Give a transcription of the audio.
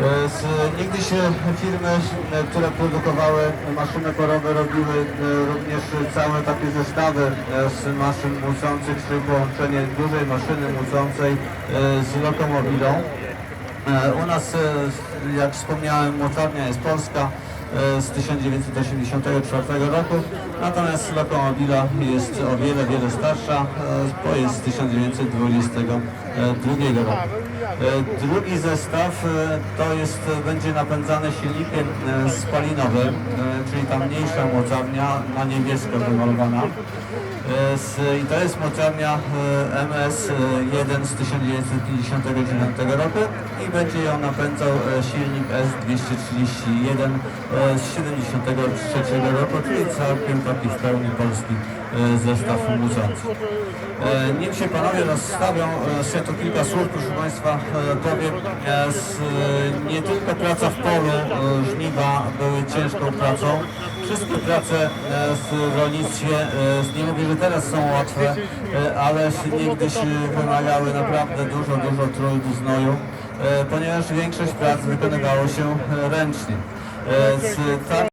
E, Z, niegdyś firmy, e, które produkowały maszyny porowe robiły e, również całe takie zestawy z maszyn mucących, czyli połączenie dużej maszyny mucącej e, z lokomobilą. U nas, jak wspomniałem, mocarnia jest polska z 1984 roku, natomiast lokomobila jest o wiele, wiele starsza, e, bo jest z 1922 roku. E, Drugi zestaw e, to jest, będzie napędzany silnikiem e, spalinowym, e, czyli ta mniejsza mocarnia na niebiesko wymalowana. E, I to jest mocarnia e, MS-1 z 1959 roku i będzie ją napędzał e, silnik S231 e, z 73 roku, czyli całkiem taki w pełni polski e, zestaw. E, Nim się panowie rozstawią, e, jeszcze tu kilka słów, proszę Państwa, e, powiem. E, e, Nie tylko praca w polu, e, żniwa były ciężką pracą. Wszystkie prace e, w rolnictwie, e, nie mówię, że teraz są łatwe, e, ale niegdyś wymagały naprawdę dużo, dużo trudu, znoju, e, ponieważ większość prac wykonywało się e, ręcznie. Z- tak